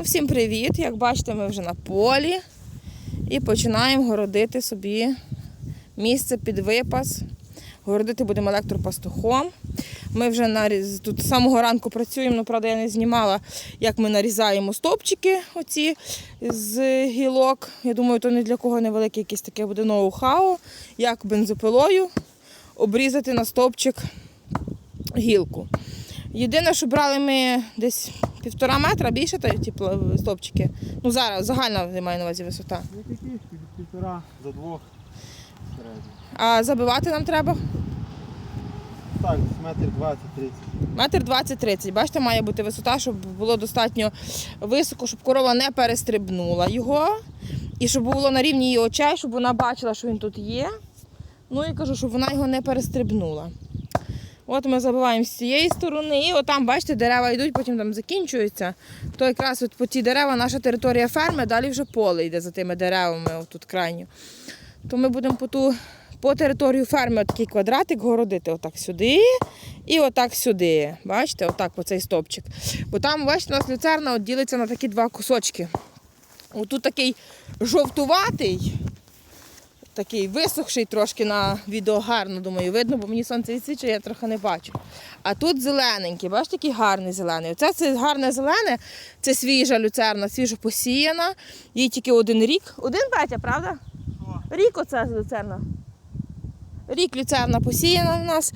Ну, всім привіт! Як бачите, ми вже на полі і починаємо городити собі місце під випас. Городити будемо електропастухом. Ми вже наріз... тут з самого ранку працюємо, ну, правда, я не знімала, як ми нарізаємо стовпчики оці з гілок. Я думаю, то ні для кого невелике якесь таке буде ноу-хау, як бензопилою обрізати на стовпчик гілку. Єдине, що брали ми десь півтора метра більше ті пла- стовпчики. Ну зараз загальна я маю на увазі висота. Ну такі півтора до двох середньо. А забивати нам треба Так, метр 20-30. метр 20-30. Бачите, має бути висота, щоб було достатньо високо, щоб корова не перестрибнула його. І щоб було на рівні її очей, щоб вона бачила, що він тут є. Ну і кажу, щоб вона його не перестрибнула. От ми забиваємо з цієї сторони, і отам, бачите, дерева йдуть, потім там закінчуються. То якраз от по ті дерева наша територія ферми, далі вже поле йде за тими деревами, отут крайньо. То ми будемо по ту по територію ферми такий квадратик городити отак сюди і отак сюди. Бачите, отак по цей стовпчик. Бо там, бачите, у нас люцерна от ділиться на такі два кусочки. Отут такий жовтуватий, такий висохший трошки на відео гарно, думаю, видно, бо мені сонце відсвічує, я трохи не бачу. А тут зелененький, бачите, який гарний зелений. Оце це гарне зелене, це свіжа люцерна, свіжо посіяна. Їй тільки один рік. Один Петя, правда? Рік оце люцерна. Рік люцерна посіяна в нас.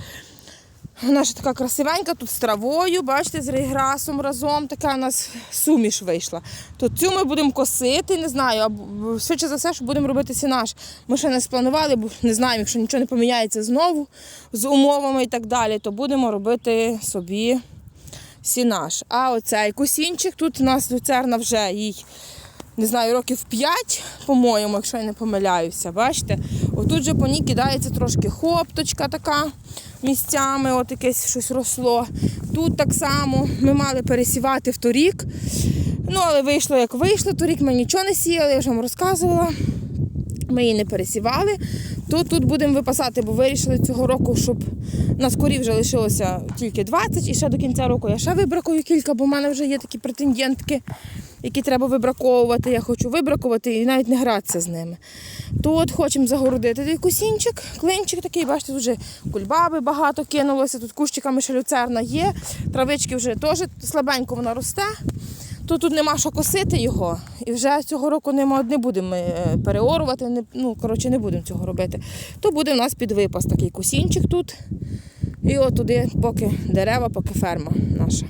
Вона ж така красивенька, тут з травою, бачите, з рейграсом разом. Така у нас суміш вийшла. То цю ми будемо косити, не знаю, або швидше за все, що будемо робити сінаш. Ми ще не спланували, бо не знаємо, якщо нічого не поміняється знову з умовами і так далі, то будемо робити собі сінаш. А оцей косінчик, тут у нас люцерна вже їй не знаю, років 5, по-моєму, якщо я не помиляюся. Бачите? Отут же по ній кидається трошки хопточка така місцями, от якесь щось росло. Тут так само ми мали пересівати в торік. Ну, але вийшло, як вийшло. Торік ми нічого не сіяли, я вже вам розказувала. Ми її не пересівали. То тут будемо випасати, бо вирішили цього року, щоб на корів вже лишилося тільки 20, і ще до кінця року я ще вибракую кілька, бо в мене вже є такі претендентки, які треба вибраковувати. Я хочу вибракувати і навіть не гратися з ними. То от хочемо загородити той кусінчик, клинчик такий, бачите, тут вже кульбаби багато кинулося, тут кущиками ще люцерна є, травички вже теж слабенько вона росте. То тут нема що косити його, і вже цього року нема, не будемо е, переорувати, не, ну, коротше, не будемо цього робити. То буде у нас під випас такий кусінчик тут. І от туди, поки дерева, поки ферма наша.